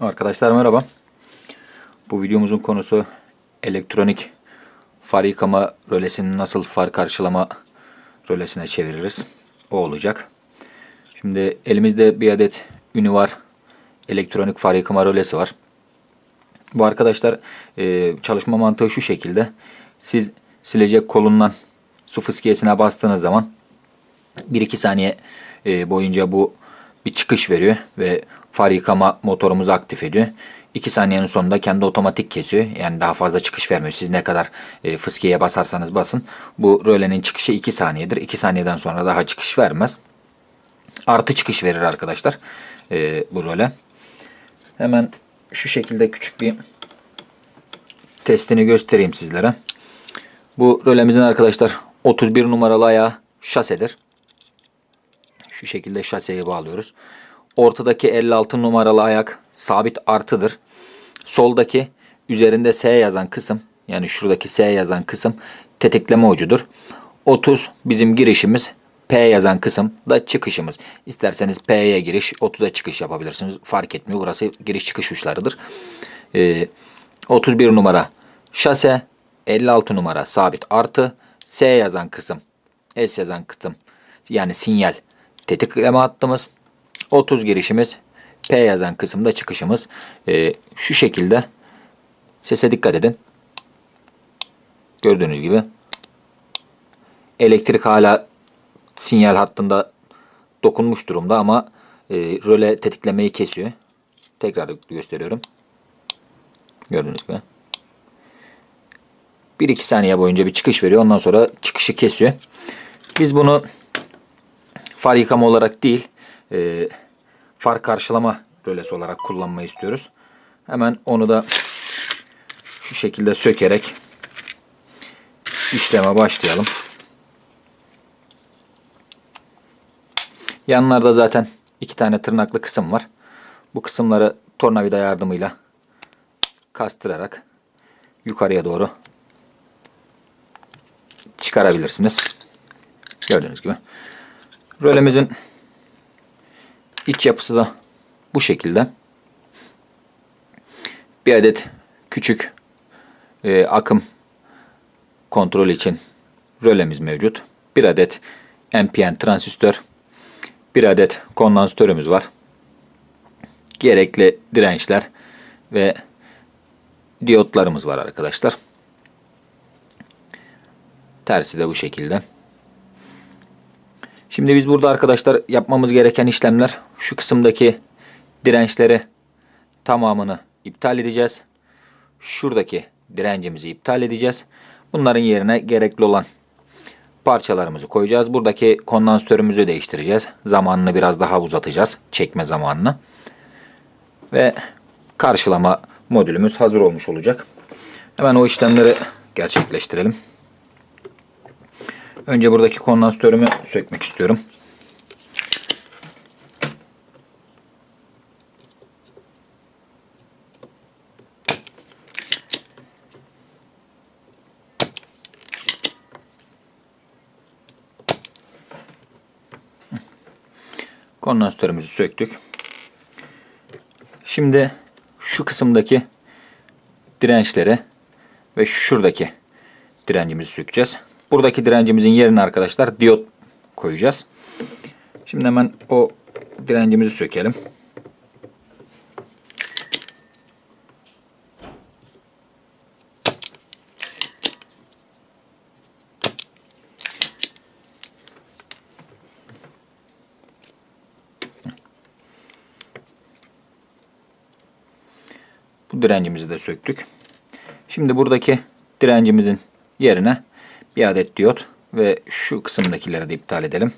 Arkadaşlar merhaba. Bu videomuzun konusu elektronik far yıkama rölesini nasıl far karşılama rölesine çeviririz. O olacak. Şimdi elimizde bir adet ünü var. Elektronik far yıkama rölesi var. Bu arkadaşlar e, çalışma mantığı şu şekilde. Siz silecek kolundan su fıskiyesine bastığınız zaman 1-2 saniye e, boyunca bu bir çıkış veriyor ve far yıkama motorumuzu aktif ediyor. 2 saniyenin sonunda kendi otomatik kesiyor. Yani daha fazla çıkış vermiyor. Siz ne kadar e, fıskiyeye basarsanız basın. Bu rölenin çıkışı 2 saniyedir. 2 saniyeden sonra daha çıkış vermez. Artı çıkış verir arkadaşlar e, bu röle. Hemen şu şekilde küçük bir testini göstereyim sizlere. Bu rölemizin arkadaşlar 31 numaralı ayağı şasedir. Şu şekilde şaseyi bağlıyoruz. Ortadaki 56 numaralı ayak sabit artıdır. Soldaki üzerinde S yazan kısım yani şuradaki S yazan kısım tetikleme ucudur. 30 bizim girişimiz. P yazan kısım da çıkışımız. İsterseniz P'ye giriş, 30'a çıkış yapabilirsiniz. Fark etmiyor. Burası giriş çıkış uçlarıdır. Ee, 31 numara şase, 56 numara sabit artı, S yazan kısım, S yazan kısım yani sinyal tetikleme hattımız. 30 girişimiz, P yazan kısımda çıkışımız. Ee, şu şekilde sese dikkat edin. Gördüğünüz gibi elektrik hala sinyal hattında dokunmuş durumda ama e, röle tetiklemeyi kesiyor. Tekrar gösteriyorum. Gördüğünüz gibi. 1-2 saniye boyunca bir çıkış veriyor. Ondan sonra çıkışı kesiyor. Biz bunu far yıkama olarak değil, e, far karşılama rölesi olarak kullanmayı istiyoruz. Hemen onu da şu şekilde sökerek işleme başlayalım. Yanlarda zaten iki tane tırnaklı kısım var. Bu kısımları tornavida yardımıyla kastırarak yukarıya doğru çıkarabilirsiniz. Gördüğünüz gibi. Rölemizin iç yapısı da bu şekilde. Bir adet küçük e, akım kontrolü için rölemiz mevcut. Bir adet NPN transistör, bir adet kondansatörümüz var. Gerekli dirençler ve diyotlarımız var arkadaşlar. Tersi de bu şekilde. Şimdi biz burada arkadaşlar yapmamız gereken işlemler şu kısımdaki dirençleri tamamını iptal edeceğiz. Şuradaki direncimizi iptal edeceğiz. Bunların yerine gerekli olan parçalarımızı koyacağız. Buradaki kondansatörümüzü değiştireceğiz. Zamanını biraz daha uzatacağız. Çekme zamanını. Ve karşılama modülümüz hazır olmuş olacak. Hemen o işlemleri gerçekleştirelim. Önce buradaki kondansatörümü sökmek istiyorum. Kondansatörümüzü söktük. Şimdi şu kısımdaki dirençleri ve şuradaki direncimizi sökeceğiz. Buradaki direncimizin yerine arkadaşlar diyot koyacağız. Şimdi hemen o direncimizi sökelim. Bu direncimizi de söktük. Şimdi buradaki direncimizin yerine bir adet diyot ve şu kısımdakileri de iptal edelim.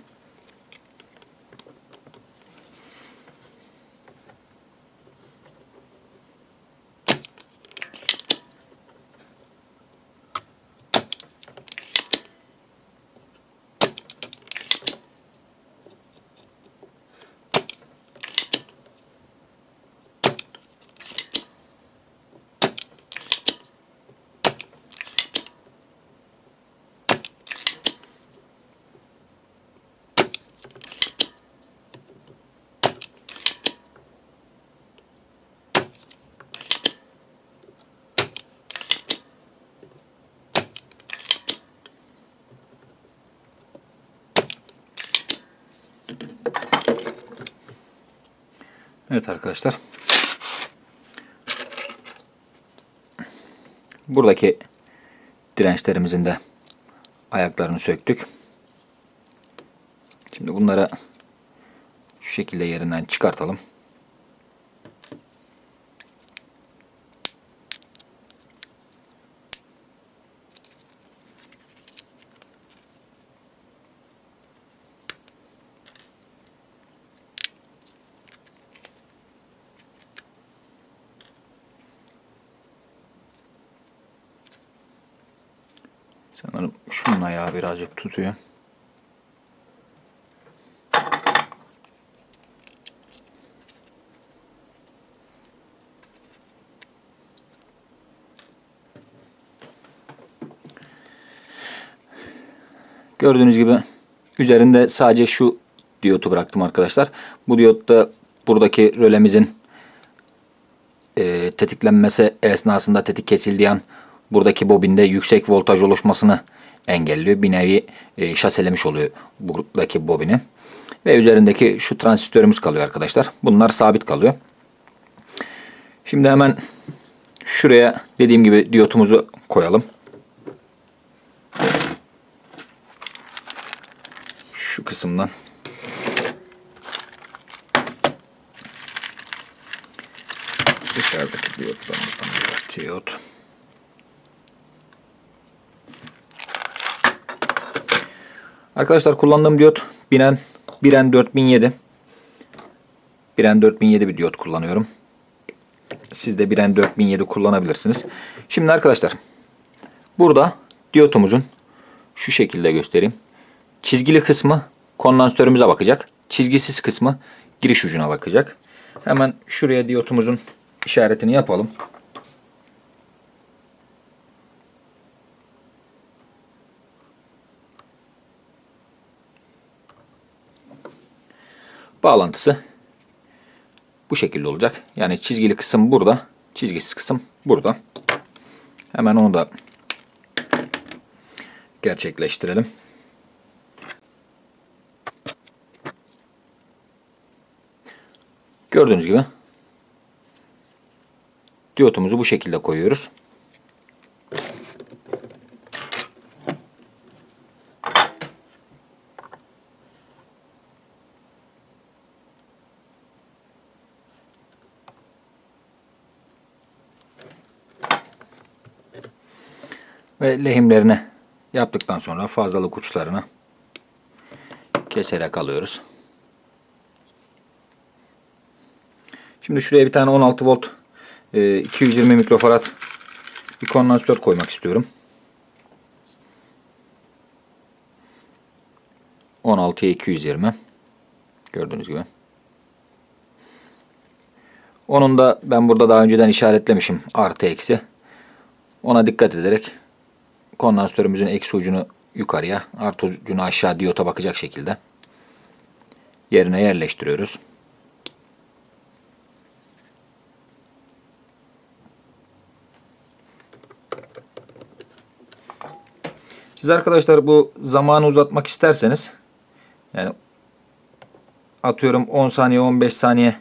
Evet arkadaşlar. Buradaki dirençlerimizin de ayaklarını söktük. Şimdi bunları şu şekilde yerinden çıkartalım. Sanırım şunun ayağı birazcık tutuyor. Gördüğünüz gibi üzerinde sadece şu diyotu bıraktım arkadaşlar. Bu diyot da buradaki rölemizin e, tetiklenmesi esnasında tetik kesildiği an buradaki bobinde yüksek voltaj oluşmasını engelliyor. Bir nevi e, şaselemiş oluyor buradaki bobini. Ve üzerindeki şu transistörümüz kalıyor arkadaşlar. Bunlar sabit kalıyor. Şimdi hemen şuraya dediğim gibi diyotumuzu koyalım. Şu kısımdan. Dışarıdaki diyotlarımızdan diyot. Arkadaşlar kullandığım diyot Biren, Biren 4007. Biren 4007 bir diyot kullanıyorum. Siz de Biren 4007 kullanabilirsiniz. Şimdi arkadaşlar burada diyotumuzun şu şekilde göstereyim. Çizgili kısmı kondansatörümüze bakacak. Çizgisiz kısmı giriş ucuna bakacak. Hemen şuraya diyotumuzun işaretini yapalım. Bağlantısı bu şekilde olacak. Yani çizgili kısım burada, çizgisiz kısım burada. Hemen onu da gerçekleştirelim. Gördüğünüz gibi diyotumuzu bu şekilde koyuyoruz. Ve lehimlerini yaptıktan sonra fazlalık uçlarını keserek alıyoruz. Şimdi şuraya bir tane 16 volt 220 mikrofarad bir kondansatör koymak istiyorum. 16'ya 220 gördüğünüz gibi. Onun da ben burada daha önceden işaretlemişim artı eksi. Ona dikkat ederek kondansatörümüzün eksi ucunu yukarıya artı ucunu aşağı diyota bakacak şekilde yerine yerleştiriyoruz. Siz arkadaşlar bu zamanı uzatmak isterseniz yani atıyorum 10 saniye 15 saniye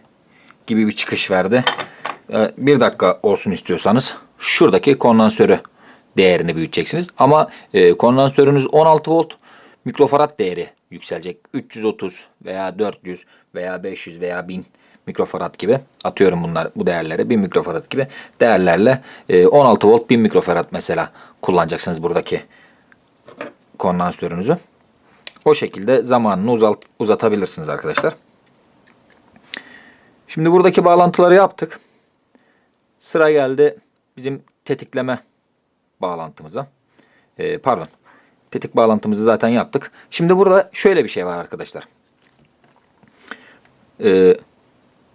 gibi bir çıkış verdi. Ee, bir dakika olsun istiyorsanız şuradaki kondansörü değerini büyüteceksiniz. Ama e, kondansörünüz 16 volt mikrofarad değeri yükselecek. 330 veya 400 veya 500 veya 1000 mikrofarad gibi atıyorum bunlar bu değerleri 1000 mikrofarad gibi değerlerle e, 16 volt 1000 mikrofarad mesela kullanacaksınız buradaki kondansatörünüzü. O şekilde zamanını uzat, uzatabilirsiniz arkadaşlar. Şimdi buradaki bağlantıları yaptık. Sıra geldi bizim tetikleme bağlantımıza. Ee, pardon. Tetik bağlantımızı zaten yaptık. Şimdi burada şöyle bir şey var arkadaşlar. Ee,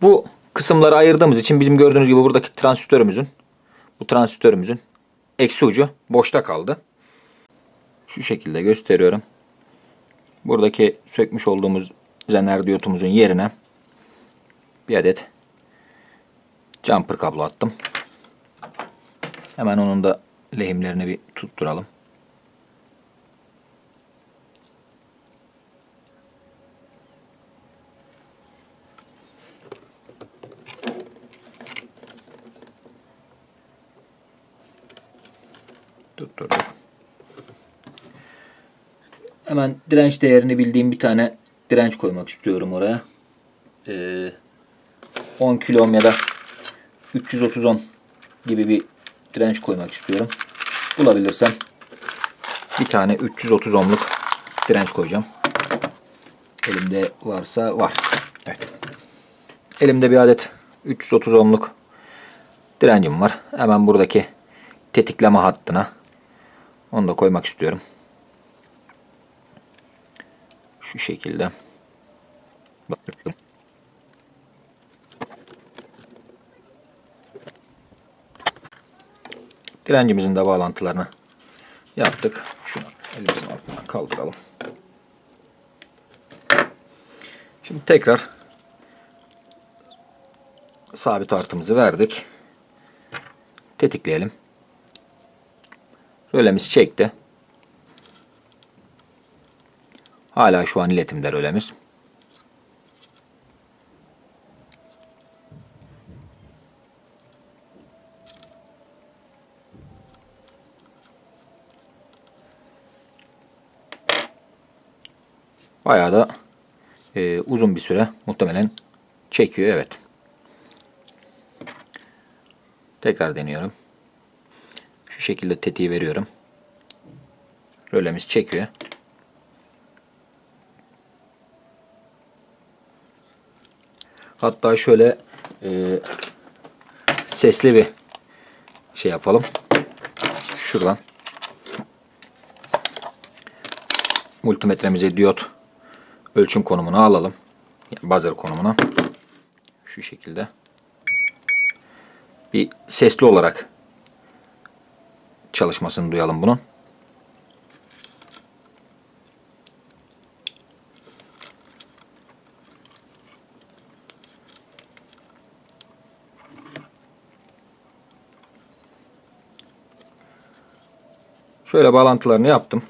bu kısımları ayırdığımız için bizim gördüğünüz gibi buradaki transistörümüzün bu transistörümüzün eksi ucu boşta kaldı. Şu şekilde gösteriyorum. Buradaki sökmüş olduğumuz zener diyotumuzun yerine bir adet jumper kablo attım. Hemen onun da lehimlerini bir tutturalım. Tutturduk. Hemen direnç değerini bildiğim bir tane direnç koymak istiyorum oraya. Ee, 10 kilo ohm ya da 330 10 gibi bir direnç koymak istiyorum. Bulabilirsem bir tane 330 ohmluk direnç koyacağım. Elimde varsa var. Evet. Elimde bir adet 330 ohmluk direncim var. Hemen buradaki tetikleme hattına onu da koymak istiyorum. Şu şekilde. Direncimizin de bağlantılarını yaptık. Şunu elimizin altından kaldıralım. Şimdi tekrar sabit artımızı verdik. Tetikleyelim. Rölemiz çekti. Hala şu an iletimde rölemiz. Bayağı da e, uzun bir süre muhtemelen çekiyor. Evet. Tekrar deniyorum. Şu şekilde tetiği veriyorum. Rölemiz çekiyor. Hatta şöyle e, sesli bir şey yapalım. Şuradan multimetremize diyot ölçüm konumunu alalım. Yani buzzer konumuna. Şu şekilde. Bir sesli olarak çalışmasını duyalım bunun. Şöyle bağlantılarını yaptım.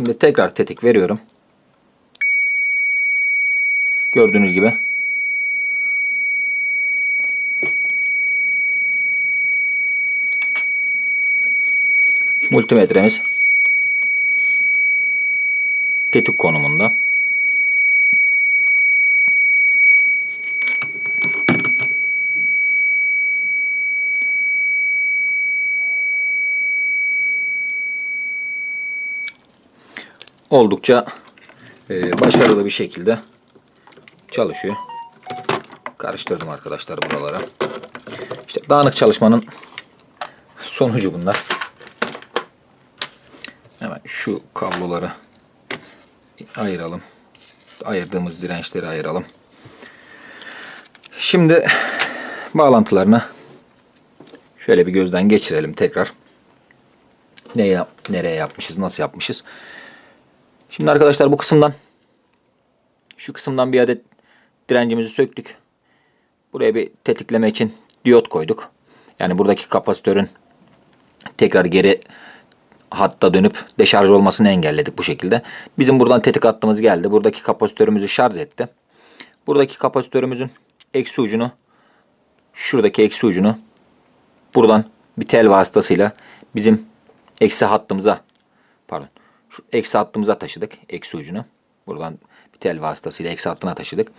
Şimdi tekrar tetik veriyorum. Gördüğünüz gibi. Multimetremiz tetik konumunda. Oldukça e, başarılı bir şekilde çalışıyor. Karıştırdım arkadaşlar buralara. İşte dağınık çalışmanın sonucu bunlar. Hemen şu kabloları ayıralım. Ayırdığımız dirençleri ayıralım. Şimdi bağlantılarını şöyle bir gözden geçirelim tekrar. Ne yap, nereye yapmışız, nasıl yapmışız? Şimdi arkadaşlar bu kısımdan şu kısımdan bir adet direncimizi söktük. Buraya bir tetikleme için diyot koyduk. Yani buradaki kapasitörün tekrar geri hatta dönüp deşarj olmasını engelledik bu şekilde. Bizim buradan tetik hattımız geldi. Buradaki kapasitörümüzü şarj etti. Buradaki kapasitörümüzün eksi ucunu şuradaki eksi ucunu buradan bir tel vasıtasıyla bizim eksi hattımıza pardon eksi hattımıza taşıdık. Eksi ucunu. Buradan bir tel vasıtasıyla eksi hattına taşıdık.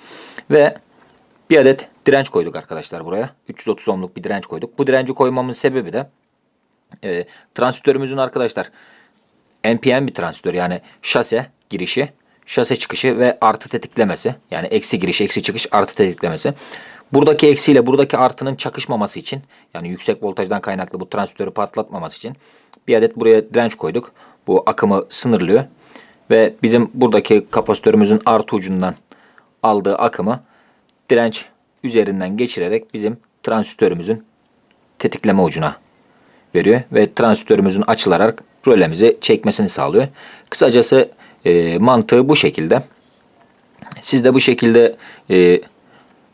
Ve bir adet direnç koyduk arkadaşlar buraya. 330 ohmluk bir direnç koyduk. Bu direnci koymamın sebebi de e, transistörümüzün arkadaşlar NPN bir transistör yani şase girişi, şase çıkışı ve artı tetiklemesi. Yani eksi giriş, eksi çıkış, artı tetiklemesi. Buradaki eksiyle buradaki artının çakışmaması için yani yüksek voltajdan kaynaklı bu transistörü patlatmaması için bir adet buraya direnç koyduk. Bu akımı sınırlıyor. Ve bizim buradaki kapasitörümüzün artı ucundan aldığı akımı direnç üzerinden geçirerek bizim transistörümüzün tetikleme ucuna veriyor. Ve transistörümüzün açılarak rölemizi çekmesini sağlıyor. Kısacası e, mantığı bu şekilde. Siz de bu şekilde e,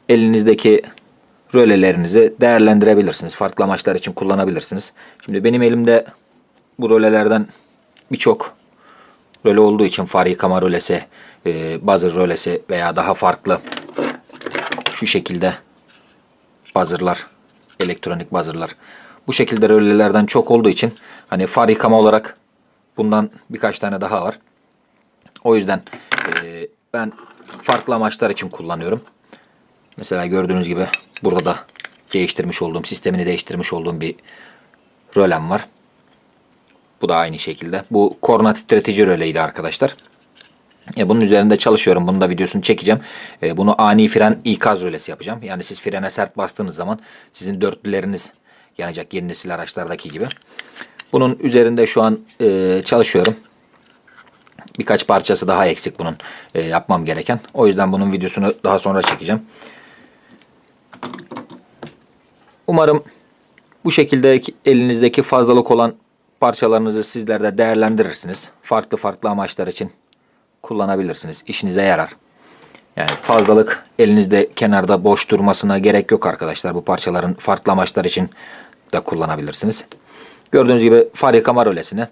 elinizdeki rölelerinizi değerlendirebilirsiniz. Farklı amaçlar için kullanabilirsiniz. Şimdi benim elimde bu rölelerden birçok röle olduğu için far yıkama rölesi, e, buzzer rölesi veya daha farklı şu şekilde buzzer'lar, elektronik buzzer'lar Bu şekilde rölelerden çok olduğu için hani far yıkama olarak bundan birkaç tane daha var. O yüzden e, ben farklı amaçlar için kullanıyorum. Mesela gördüğünüz gibi burada da değiştirmiş olduğum, sistemini değiştirmiş olduğum bir rölem var. Bu da aynı şekilde. Bu korna titretici röleydi arkadaşlar. E, bunun üzerinde çalışıyorum. Bunun da videosunu çekeceğim. E, bunu ani fren ikaz rölesi yapacağım. Yani siz frene sert bastığınız zaman sizin dörtlüleriniz yanacak yeni nesil araçlardaki gibi. Bunun üzerinde şu an e, çalışıyorum. Birkaç parçası daha eksik bunun e, yapmam gereken. O yüzden bunun videosunu daha sonra çekeceğim. Umarım bu şekilde elinizdeki fazlalık olan parçalarınızı sizler de değerlendirirsiniz. Farklı farklı amaçlar için kullanabilirsiniz. İşinize yarar. Yani fazlalık elinizde kenarda boş durmasına gerek yok arkadaşlar. Bu parçaların farklı amaçlar için de kullanabilirsiniz. Gördüğünüz gibi far yıkama rölesini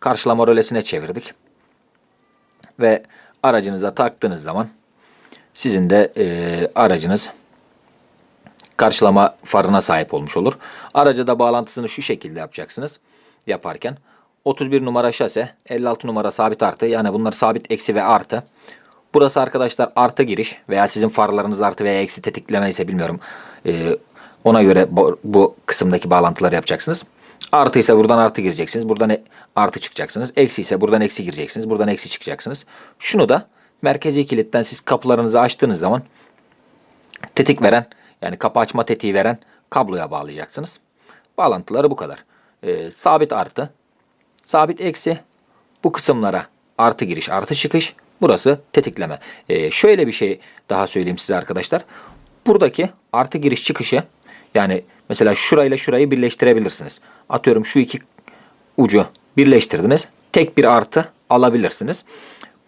karşılama rölesine çevirdik. Ve aracınıza taktığınız zaman sizin de e, aracınız karşılama farına sahip olmuş olur. Araca da bağlantısını şu şekilde yapacaksınız yaparken. 31 numara şase, 56 numara sabit artı. Yani bunlar sabit eksi ve artı. Burası arkadaşlar artı giriş veya sizin farlarınız artı veya eksi tetikleme ise bilmiyorum. Ee, ona göre bu, bu kısımdaki bağlantıları yapacaksınız. Artı ise buradan artı gireceksiniz. Buradan e- artı çıkacaksınız. Eksi ise buradan eksi gireceksiniz. Buradan eksi çıkacaksınız. Şunu da merkezi kilitten siz kapılarınızı açtığınız zaman tetik veren yani kapı açma tetiği veren kabloya bağlayacaksınız. Bağlantıları bu kadar. Ee, sabit artı, sabit eksi bu kısımlara artı giriş artı çıkış burası tetikleme. Ee, şöyle bir şey daha söyleyeyim size arkadaşlar. Buradaki artı giriş çıkışı yani mesela şurayla şurayı birleştirebilirsiniz. Atıyorum şu iki ucu birleştirdiniz. Tek bir artı alabilirsiniz.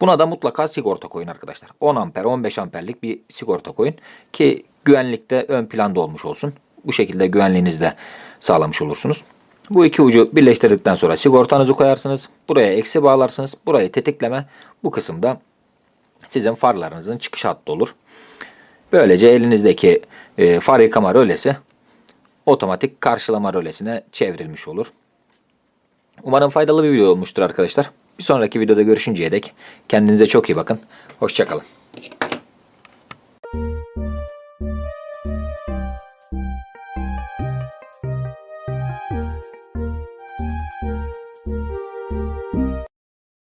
Buna da mutlaka sigorta koyun arkadaşlar. 10 amper 15 amperlik bir sigorta koyun ki güvenlikte ön planda olmuş olsun. Bu şekilde güvenliğinizi de sağlamış olursunuz. Bu iki ucu birleştirdikten sonra sigortanızı koyarsınız. Buraya eksi bağlarsınız. Burayı tetikleme. Bu kısımda sizin farlarınızın çıkış hattı olur. Böylece elinizdeki e, far yıkama rölesi otomatik karşılama rölesine çevrilmiş olur. Umarım faydalı bir video olmuştur arkadaşlar. Bir sonraki videoda görüşünceye dek kendinize çok iyi bakın. Hoşçakalın.